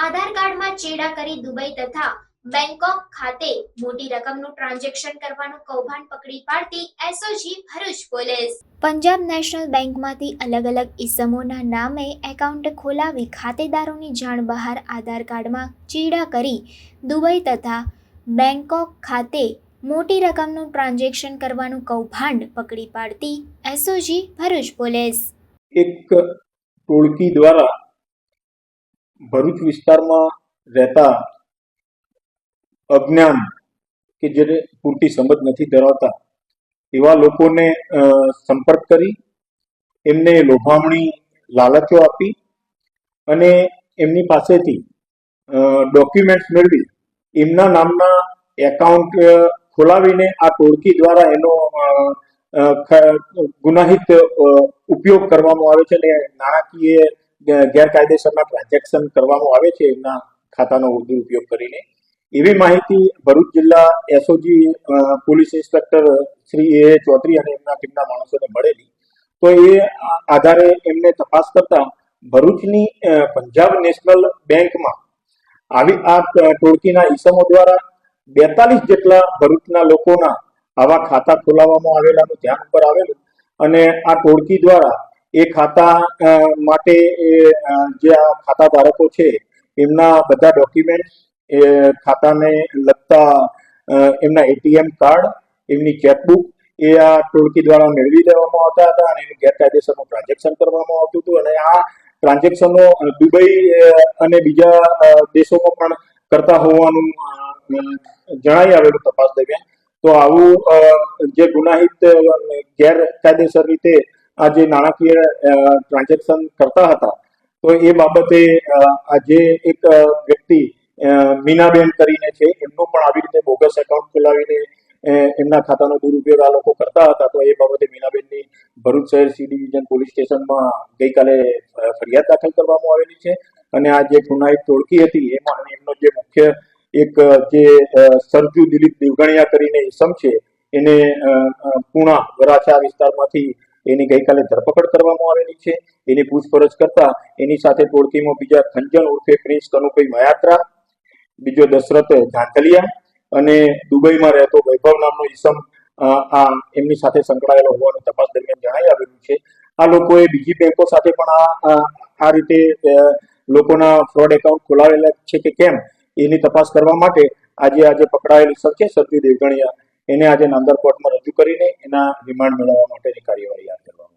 આધાર કાર્ડમાં ચેડા કરી દુબઈ તથા બેંકોક ખાતે મોટી રકમનું ટ્રાન્ઝેક્શન કરવાનું કૌભાંડ પકડી પાડતી SOG Bharuch police. Punjab national બેંકમાંથી અલગ અલગ ઇસમોના નામે એકાઉન્ટ ખોલાવી ખાતેદારોની જાણ બહાર આધાર કાર્ડમાં ચેડા કરી દુબઈ તથા બેંકોક ખાતે મોટી રકમનું ટ્રાન્ઝેક્શન કરવાનું કૌભાંડ પકડી પાડતી એસઓજી ભરૂચ પોલીસ. એક ટોળકી દ્વારા ભરૂચ વિસ્તારમાં રહેતા અજ્ઞાન કે જેને પૂરતી સમજ નથી ધરાવતા, એવા લોકોને સંપર્ક કરી, એમને લોભામણી લાલચો આપી અને એમની પાસેથી ડોક્યુમેન્ટ્સ મેળવી. એમના નામના એકાઉન્ટ ખોલાવીને આ ટોળકી દ્વારા એનો ગુનાહિત ઉપયોગ કરવામાં આવે છે અને નાણાકીય ગેરકાયદેસરના ટ્રાન્ઝેક્શન કરવામાં આવે છે એમના ખાતાનો દુરુપયોગ કરીને. એવી માહિતી ભરૂચ જિલ્લા SOG police inspector Shri A Chaudhari અને એમના ટીમના માણસોને મળેલી. તો એ આધારે એમને તપાસ કરતા ભરૂચની પંજાબ નેશનલ બેંકમાં આવી આ ટોળકીના ઈસમો દ્વારા બેતાલીસ જેટલા ભરૂચના લોકોના આવા ખાતા ખોલાવવામાં આવેલાનું ધ્યાન ઉપર આવેલું અને આ ટોળકી દ્વારા એ ખાતા માટે જે આ ખાતા ધારકો છે, એમના બધા ડોક્યુમેન્ટ ખાતાને લગતા એમના એટીએમ કાર્ડ એમની ચેકબુક એ આ ટોળકી દ્વારા મેળવી લેવામાં આવતા હતા અને એનું ગેરકાયદેસરનું ટ્રાન્ઝેક્શન કરવામાં આવતું હતું અને આ ટ્રાન્ઝેક્શનો દુબઈ અને બીજા દેશોમાં પણ કરતા હોવાનું અ, જણાઈ આવેલું તપાસ દરમિયાન. તો આવું જે ગુનાહિત ગેરકાયદેસર રીતે આ જે નાણાકીય ટ્રાન્ઝેક્શન કરતા હતા તો એ બાબતે આજે એક વ્યક્તિ મીનાબેન કરીને છે એમનું પણ આવી રીતે બોગસ એકાઉન્ટ ખોલાવીને એમના ખાતાનો દુરુપયોગ આ લોકો કરતા હતા તો એ બાબતે મીનાબેનની ભરૂચ શહેર સી ડિવિઝન પોલીસ સ્ટેશનમાં ગઈકાલે ફરિયાદ દાખલ કરવામાં આવેલી છે. અને આ જે ગુનાહિત ટોળકી હતી એમાં એમનો જે મુખ્ય એક જે સરજુ દિલીપ દેવગણિયા કરીને ઇસમ છે એને પૂણા વરાછા વિસ્તારમાંથી એની ગઈકાલે ધરપકડ કરવામાં આવેલી છે. એની પૂછપરછ કરતા એની સાથે ટોળકીમાં બીજા ખંજન ઉર્ફે પ્રિન્સ કનુભાઈ મયાત્રા બીજો દશરથ ઝાંખલિયા અને દુબઈમાં રહેતો વૈભવ નામનો ઈસમ અ, આ એમની સાથે સંકળાયેલો હોવાનું તપાસ દરમિયાન જણાઈ આવેલું છે. આ લોકોએ બીજી બેંકો સાથે પણ આ- આ રીતે લોકોના ફ્રોડ એકાઉન્ટ ખોલાવેલા છે કે કેમ? એની તપાસ કરવા માટે આજે આજે પકડાયેલ છે સરજુ દેવગણિયા એને આજે નાંદર કોર્ટમાં રજૂ કરીને એના રિમાન્ડ મેળવવા માટેની કાર્યવાહી હાથ ધરવામાં.